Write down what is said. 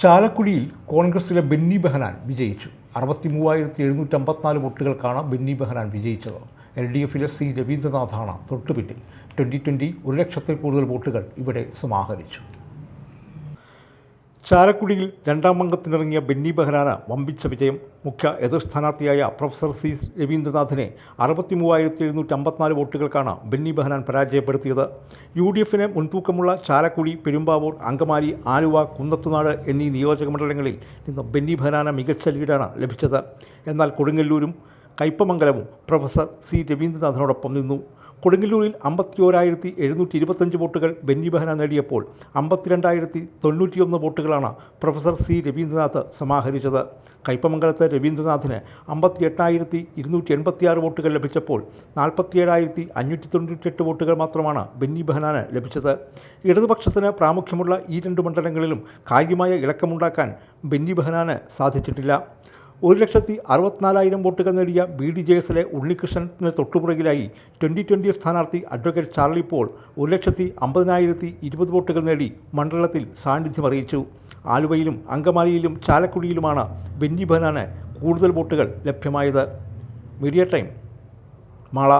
ചാലക്കുടിയിൽ കോൺഗ്രസിലെ ബെന്നി ബെഹനാൻ വിജയിച്ചു. അറുപത്തി മൂവായിരത്തി എഴുന്നൂറ്റി അമ്പത്തിനാല് വോട്ടുകൾക്കാണ് ബെന്നി ബെഹനാൻ വിജയിച്ചത്. എൽ ഡി എഫിലെ സി രവീന്ദ്രനാഥാണ് തൊട്ടുപിന്നിൽ. ട്വന്റി ട്വന്റി ഒരു ലക്ഷത്തിൽ കൂടുതൽ വോട്ടുകൾ ഇവിടെ സമാഹരിച്ചു. ചാലക്കുടിയിൽ രണ്ടാം അംഗത്തിനിറങ്ങിയ ബെന്നി ബെഹനാന് വമ്പിച്ച വിജയം. മുഖ്യ എതിർ സ്ഥാനാർത്ഥിയായ പ്രൊഫസർ സി രവീന്ദ്രനാഥിനെ അറുപത്തി മൂവായിരത്തി എഴുന്നൂറ്റി അമ്പത്തിനാല് വോട്ടുകൾക്കാണ് ബെന്നി ബെഹനാൻ പരാജയപ്പെടുത്തിയത്. യു ഡി എഫിന് മുൻതൂക്കമുള്ള ചാലക്കുടി പെരുമ്പാവൂർ അങ്കമാലി ആലുവ കുന്നത്തുനാട് എന്നീ നിയോജക മണ്ഡലങ്ങളിൽ നിന്ന് ബെന്നി ബെഹനാന് മികച്ച ലീഡാണ് ലഭിച്ചത്. എന്നാൽ കൊടുങ്ങല്ലൂരും കയ്പമംഗലവും പ്രൊഫസർ സി രവീന്ദ്രനാഥിനോടൊപ്പം നിന്നു. കൊടുങ്ങല്ലൂരിൽ അമ്പത്തിയോരായിരത്തി എഴുന്നൂറ്റി ഇരുപത്തഞ്ച് വോട്ടുകൾ ബെന്നി ബെഹന നേടിയപ്പോൾ അമ്പത്തിരണ്ടായിരത്തി തൊണ്ണൂറ്റിയൊന്ന് വോട്ടുകളാണ് പ്രൊഫസർ സി രവീന്ദ്രനാഥ് സമാഹരിച്ചത്. കയ്പമംഗലത്ത് രവീന്ദ്രനാഥിന് അമ്പത്തി എട്ടായിരത്തി ഇരുന്നൂറ്റി എൺപത്തിയാറ് വോട്ടുകൾ ലഭിച്ചപ്പോൾ നാൽപ്പത്തിയേഴായിരത്തി അഞ്ഞൂറ്റി തൊണ്ണൂറ്റിയെട്ട് വോട്ടുകൾ മാത്രമാണ് ബെന്നി ബെഹനാന് ലഭിച്ചത്. ഇടതുപക്ഷത്തിന് പ്രാമുഖ്യമുള്ള ഈ രണ്ട് മണ്ഡലങ്ങളിലും കാര്യമായ ഇളക്കമുണ്ടാക്കാൻ ബെന്നി ബെഹനാന് സാധിച്ചിട്ടില്ല. ഒരു ലക്ഷത്തി അറുപത്തിനാലായിരം വോട്ടുകൾ നേടിയ ബി ഡി ജെ എസിലെ ഉണ്ണികൃഷ്ണന് തൊട്ടുപുറകിലായി ട്വന്റി ട്വന്റി സ്ഥാനാർത്ഥി അഡ്വക്കേറ്റ് ചാർലി പോൾ ഒരു ലക്ഷത്തി അമ്പതിനായിരത്തി ഇരുപത് വോട്ടുകൾ നേടി മണ്ഡലത്തിൽ സാന്നിധ്യം അറിയിച്ചു. ആലുവയിലും അങ്കമാലിയിലും ചാലക്കുടിയിലുമാണ് ബെന്നി ബെഹനാന് കൂടുതൽ വോട്ടുകൾ ലഭ്യമായത്. Media time Mala.